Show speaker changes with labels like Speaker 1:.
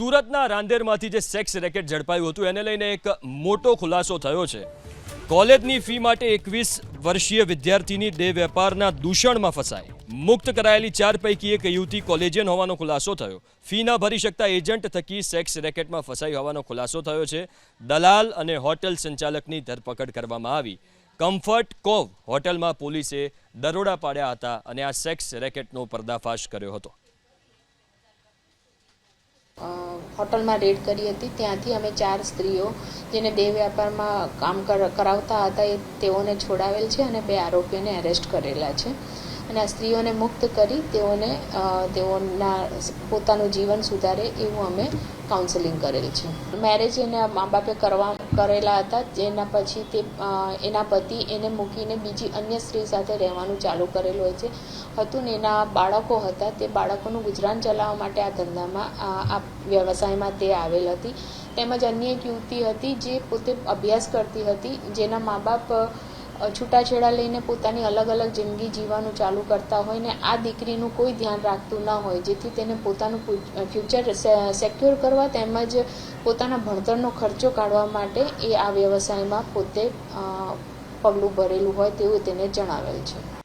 Speaker 1: સુરતના રાંદેરમાંથી જે sex racket ઝડપાયું હતું, એને લઈને એક મોટો ખુલાસો થયો છે. કોલેજની ફી માટે એકવીસ વર્ષીય વિદ્યાર્થીની દેહ વેપારના દૂષણમાં ફસાઈ. મુક્ત કરાયેલી ચાર પૈકી એક યુવતી કોલેજિયન હોવાનો ખુલાસો થયો. ફી ન ભરી શકતા એજન્ટ થકી સેક્સ રેકેટમાં ફસાઈ હોવાનો ખુલાસો થયો છે. દલાલ અને હોટેલ સંચાલકની ધરપકડ કરવામાં આવી. કમ્ફર્ટ કોવ હોટલમાં પોલીસે દરોડા પાડ્યા હતા અને આ સેક્સ રેકેટનો પર્દાફાશ કર્યો હતો.
Speaker 2: હોટલમાં રેડ કરી હતી. ત્યાંથી અમે ચાર સ્ત્રીઓ, જેને દેહ વ્યાપારમાં કામ કર- કરાવતા હતા, એ તેઓને છોડાવેલ છે અને બે આરોપીઓને એરેસ્ટ કરેલા છે. અને આ સ્ત્રીઓને મુક્ત કરી તેઓને તેઓના પોતાનું જીવન સુધારે એવું અમે કાઉન્સેલિંગ કરેલ છે. મેરેજ એના મા બાપે કરવા કરેલા હતા, જેના પછી તે એના પતિ એને મૂકીને બીજી અન્ય સ્ત્રી સાથે રહેવાનું ચાલુ કરેલું હોય છે. હતું ને એના બાળકો હતા, તે બાળકોનું ગુજરાન ચલાવવા માટે આ ધંધામાં આ વ્યવસાયમાં તે આવેલ હતી. તેમજ અન્ય એક યુવતી હતી જે પોતે અભ્યાસ કરતી હતી, જેના મા બાપ છૂટાછેડા લઈને પોતાની અલગ અલગ જિંદગી જીવવાનું ચાલુ કરતા હોય ને આ દીકરીનું કોઈ ધ્યાન રાખતું ન હોય, જેથી તેને પોતાનું ફ્યુચર સેક્યોર કરવા તેમજ પોતાના ભણતરનો ખર્ચો કાઢવા માટે એ આ વ્યવસાયમાં પોતે પગલું ભરેલું હોય તેવું તેને જણાવેલ છે.